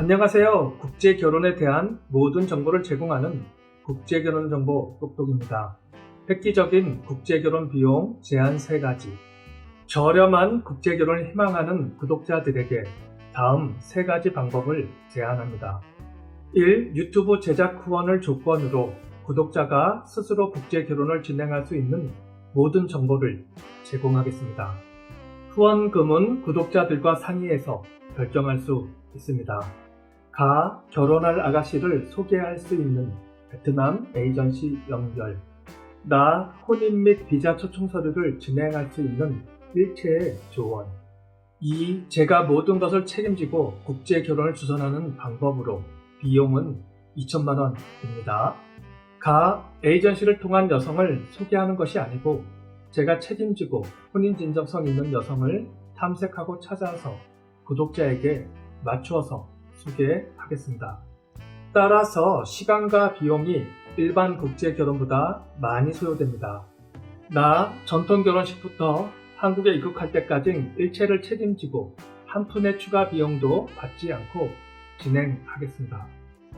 안녕하세요. 국제 결혼에 대한 모든 정보를 제공하는 국제 결혼 정보 똑똑입니다. 획기적인 국제 결혼 비용 제한 3가지. 저렴한 국제 결혼을 희망하는 구독자들에게 다음 3가지 방법을 제안합니다. 1. 유튜브 제작 후원을 조건으로 구독자가 스스로 국제 결혼을 진행할 수 있는 모든 정보를 제공하겠습니다. 후원금은 구독자들과 상의해서 결정할 수 있습니다. 가 결혼할 아가씨를 소개할 수 있는 베트남 에이전시 연결 나 혼인 및 비자 초청 서류를 진행할 수 있는 일체의 조언 2. 제가 모든 것을 책임지고 국제 결혼을 주선하는 방법으로 비용은 2천만 원입니다. 가 에이전시를 통한 여성을 소개하는 것이 아니고 제가 책임지고 혼인 진정성 있는 여성을 탐색하고 찾아서 구독자에게 맞추어서 소개하겠습니다. 따라서 시간과 비용이 일반 국제 결혼보다 많이 소요됩니다. 나 전통 결혼식부터 한국에 입국할 때까지 일체를 책임지고 한 푼의 추가 비용도 받지 않고 진행하겠습니다.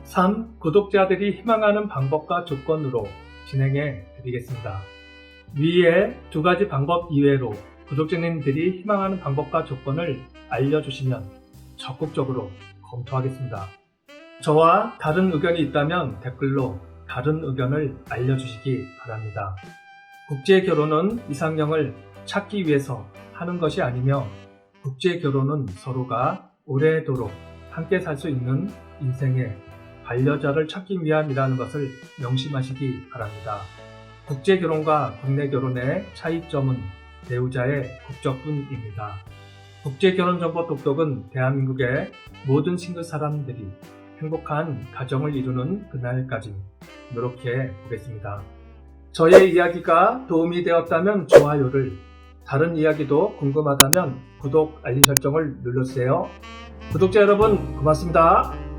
3. 구독자들이 희망하는 방법과 조건으로 진행해 드리겠습니다. 위에 두 가지 방법 이외로 구독자님들이 희망하는 방법과 조건을 알려주시면 적극적으로 검토하겠습니다. 저와 다른 의견이 있다면 댓글로 다른 의견을 알려주시기 바랍니다. 국제 결혼은 이상형을 찾기 위해서 하는 것이 아니며 국제 결혼은 서로가 오래도록 함께 살 수 있는 인생의 반려자를 찾기 위함이라는 것을 명심하시기 바랍니다. 국제 결혼과 국내 결혼의 차이점은 배우자의 국적뿐입니다. 국제 결혼 정보 똑똑은 대한민국의 모든 싱글 사람들이 행복한 가정을 이루는 그날까지 노력해 보겠습니다. 저의 이야기가 도움이 되었다면 좋아요를, 다른 이야기도 궁금하다면 구독, 알림 설정을 눌러주세요. 구독자 여러분, 고맙습니다.